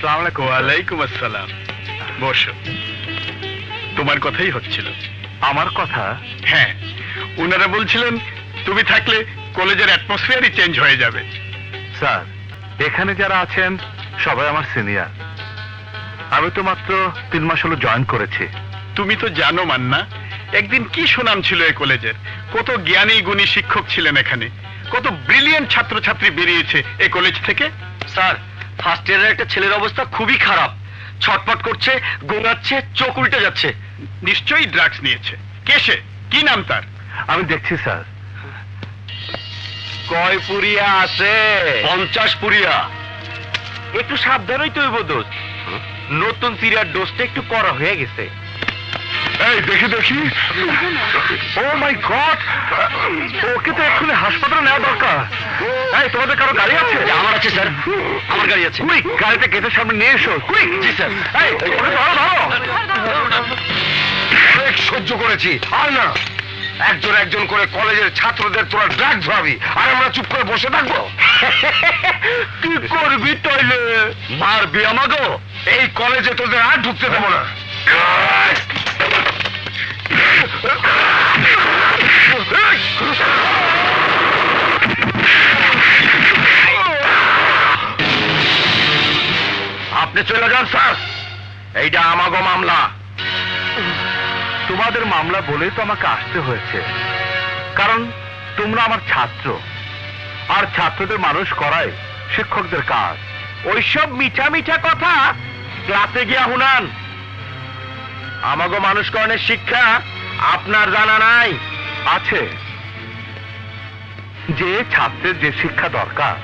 সালাম আলাইকুম। ওয়ালাইকুম আসসালাম। বসো। তোমার কথাই হচ্ছিল। আমার কথা? হ্যাঁ। ওনারা বলছিলেন তুমি থাকলে কলেজের অ্যাটমসফিয়ারই চেঞ্জ হয়ে যাবে। স্যার এখানে যারা আছেন সবাই আমার সিনিয়র। আমি তো মাত্র তিন মাস হলো জয়েন করেছি। তুমি তো জানো মান্না একদিন কি সুনাম ছিল এই কলেজের? কত জ্ঞানী গুণী শিক্ষক ছিলেন এখানে। কত ব্রিলিয়েন্ট ছাত্রছাত্রী বেরিয়েছে এই কলেজ থেকে? স্যার ফার্স্ট ইয়ারের একটা ছেলের অবস্থা খুবই খারাপ। ছটপট করছে গোঙাচ্ছে চোখ উল্টে যাচ্ছে। নিশ্চয়ই ড্রাগস নিয়েছে। কেসে কি নাম তার? আমি দেখছি স্যার। কয় পুরিয়া আছে? পঞ্চাশ পুরিয়া। একটু সাবধানই তো দোষ। নতুন সিরিয়ার ডোজটা একটু করা হয়ে গেছে। এই দেখি দেখি। ও মাই গড ওকে তো এক্ষুনি হাসপাতালে নেওয়া দরকার। এই তোমাদের কারও গাড়ি আছে? আমার আছে স্যার। আমার গাড়ি আছে। কুইক গাড়িতে গেটের সামনে নিয়ে এসো। Quick ji sir. এই ওকে ধরো ধরো। অনেক সহ্য করেছি। আর না একজন একজন করে কলেজের ছাত্রদের তোরা ড্রাগ ধরাবি। আর আমরা চুপ করে বসে থাকব। কি করবি তৈলে মারবি আমাকে এই কলেজে তোদের আর ঢুকতে দেবো না। আপনি চলে যান স্যার। এইটা আমাগো মামলা। তোমাদের মামলা বলেই তো আমাকে আসতে হয়েছে। কারণ তোমরা আমার ছাত্র। আর ছাত্রদের মানুষ করায় শিক্ষকদের কাজ। ওইসব মিঠা মিঠা কথা ক্লাসে গিয়া শুনান। আমাগো মানুষকরণের শিক্ষা আপনার জানা নাই? আছে। যে ছাত্রের যে শিক্ষা দরকার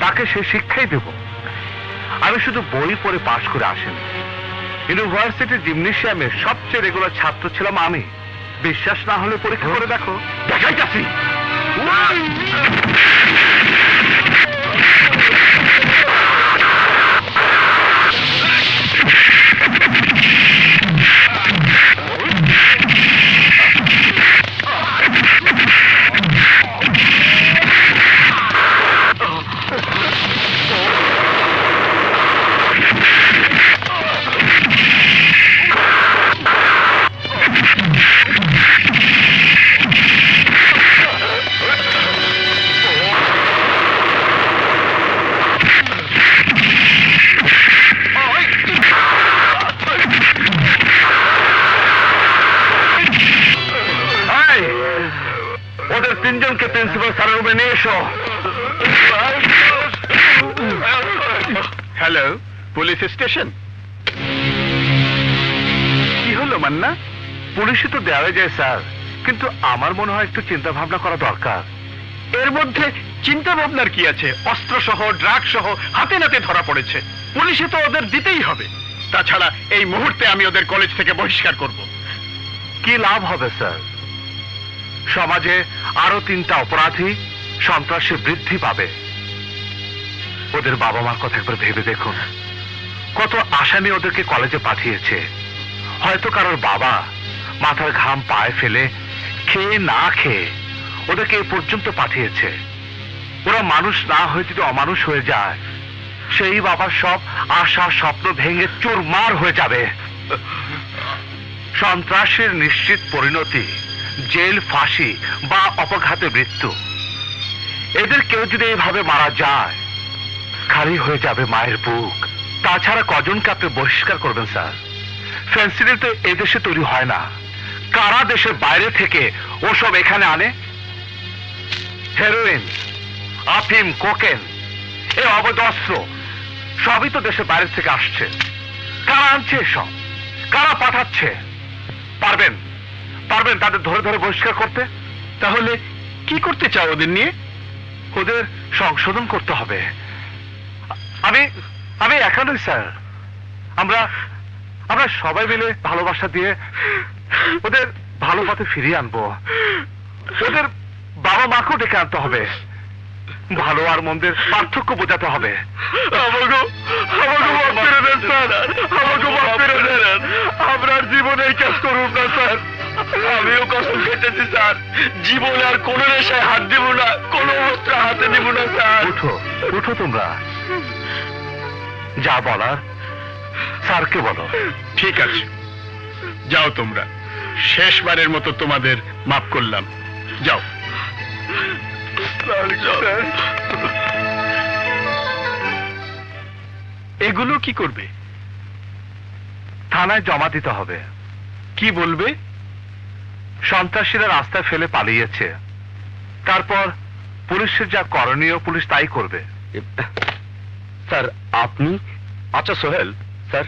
তাকে সে শিক্ষাই দেব। আমি শুধু বই পড়ে পাশ করে আসেন। ইউনিভার্সিটি জিমনেশিয়ামের সবচেয়ে রেগুলার ছাত্র ছিলাম আমি। বিশ্বাস না হলে পরীক্ষা করে দেখো। দেখাইতাছি। তিনজনকে প্রিন্সিপাল স্যারের রুমে নিয়ে এসো। হ্যালো পুলিশ স্টেশন কি হলো, মান্না? পুলিশে তো দেওয়া যায়, স্যার। কিন্তু আমার মনে হয় একটু চিন্তা ভাবনা করা দরকার। এর মধ্যে চিন্তা ভাবনার কি আছে? অস্ত্র সহ ড্রাগ সহ হাতে নাতে ধরা পড়েছে। পুলিশে তো ওদের দিতেই হবে। তাছাড়া এই মুহূর্তে আমি ওদের কলেজ থেকে বহিষ্কার করব। কি লাভ হবে, স্যার? সমাজে আরও তিনটা অপরাধী সন্ত্রাসী বৃদ্ধি পাবে। ওদের বাবা মার কথা একবার ভেবে দেখুন। কত আশা নিয়ে ওদেরকে কলেজে পাঠিয়েছে। হয়তো কারোর বাবা মাথার ঘাম পায়ে ফেলে খেয়ে না খেয়ে ওদেরকে এ পর্যন্ত পাঠিয়েছে। ওরা মানুষ না হয়ে যদি অমানুষ হয়ে যায়, সেই বাবার সব আশা, স্বপ্ন ভেঙে চুরমার হয়ে যাবে। সন্ত্রাসের নিশ্চিত পরিণতি জেল, ফাঁসি বা অপঘাতে মৃত্যু। এদের কেউ যদি এইভাবে মারা যায়, খালি হয়ে যাবে মায়ের বুক। তাছাড়া কজনকে আপনি বহিষ্কার করবেন, স্যার? ফেন্সিডিল তো এদেশে তৈরি হয় না। কারা দেশের বাইরে থেকে ওসব এখানে আনে? হেরোইন, আফিম, কোকেন, এ অবৈধ অস্ত্র, সবই তো দেশের বাইরে থেকে আসছে। কারা আনছে এসব? কারা পাঠাচ্ছে? পারবেন? পারবেন তাদের ধরে ধরে বহিষ্কার করতে? তাহলে কি করতে চাও ওদের নিয়ে? ওদের সংশোধন করতে হবে। আমি আমি একা নই, স্যার। আমরা আমরা সবাই মিলে ভালোবাসা দিয়ে ওদের ভালো পথে ফিরিয়ে আনব। ওদের বাবা মাকেও ডেকে আনতে হবে। ভালো আর মন্দের পার্থক্য বোঝাতে হবে। কসম স্যার। জীবনে আর কোনো নেশায় হাত দিব না কোনো অস্ত্র হাতে দিব না স্যার। উঠো উঠো তোমরা। যা বলার স্যারকে বলো। ঠিক আছে। যাও তোমরা। শেষবারের মতো তোমাদের মাফ করলাম। যাও। এগুলো কি করবে? থানায় জমা দিতে হবে। কি বলবে? সন্ত্রাসীরা রাস্তায় ফেলে পালিয়েছে। তারপর পুলিশের যা করণীয় পুলিশ তাই করবে। স্যার আপনি? আচ্ছা সোহেল স্যার।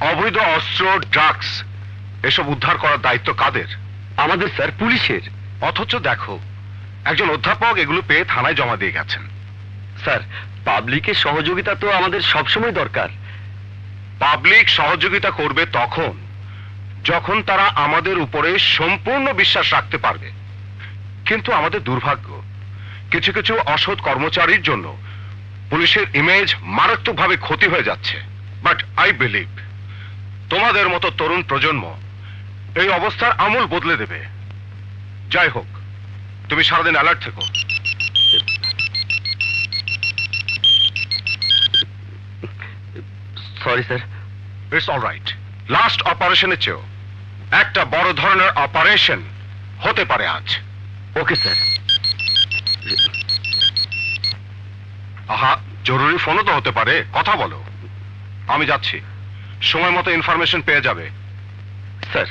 অবৈধ অস্ত্র ড্রাগস এসব উদ্ধার করার দায়িত্ব কাদের? আমাদের স্যার পুলিশের। অথচ দেখো একজন অধ্যাপক এগুলো পেয়ে থানায় জমা দিয়ে গেছেন। স্যার পাবলিকের সহযোগিতা তো আমাদের সবসময় দরকার। পাবলিক সহযোগিতা করবে তখন। যখন তারা আমাদের উপরে সম্পূর্ণ বিশ্বাস রাখতে পারবে। কিন্তু আমাদের দুর্ভাগ্য কিছু কিছু অসৎ কর্মচারীর জন্য পুলিশের ইমেজ মারাত্মকভাবে ক্ষতি হয়ে যাচ্ছে। বাট আই বিলিভ তোমাদের মতো তরুণ প্রজন্ম এই অবস্থার আমূল বদলে দেবে। যাই হোক তুমি সারাদিন অ্যালার্ট থেকো। Sorry sir it's all right last অপারেশনের চেয়েও। একটা বড় ধরনের অপারেশন হতে পারে আজ। ওকে স্যার আহা জরুরি ফোনও তো হতে পারে। কথা বলো। আমি যাচ্ছি। সময় মতো ইনফরমেশন পেয়ে যাবে। স্যার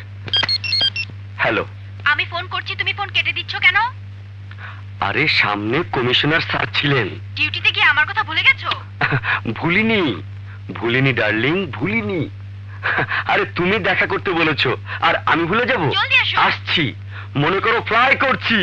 হ্যালো আমি ফোন করছি তুমি ফোন কেটে দিচ্ছ কেন? আরে সামনে কমিশনার স্যার ছিলেন। ডিউটিতে গিয়ে আমার কথা ভুলে গেছো? ভুলিনি। ভুলিনি ডার্লিং ভুলিনি। আরে তুমি দেখা করতে বলেছ আর আমি ভুলে যাব। আসছি। মনে করো ফ্লাই করছি।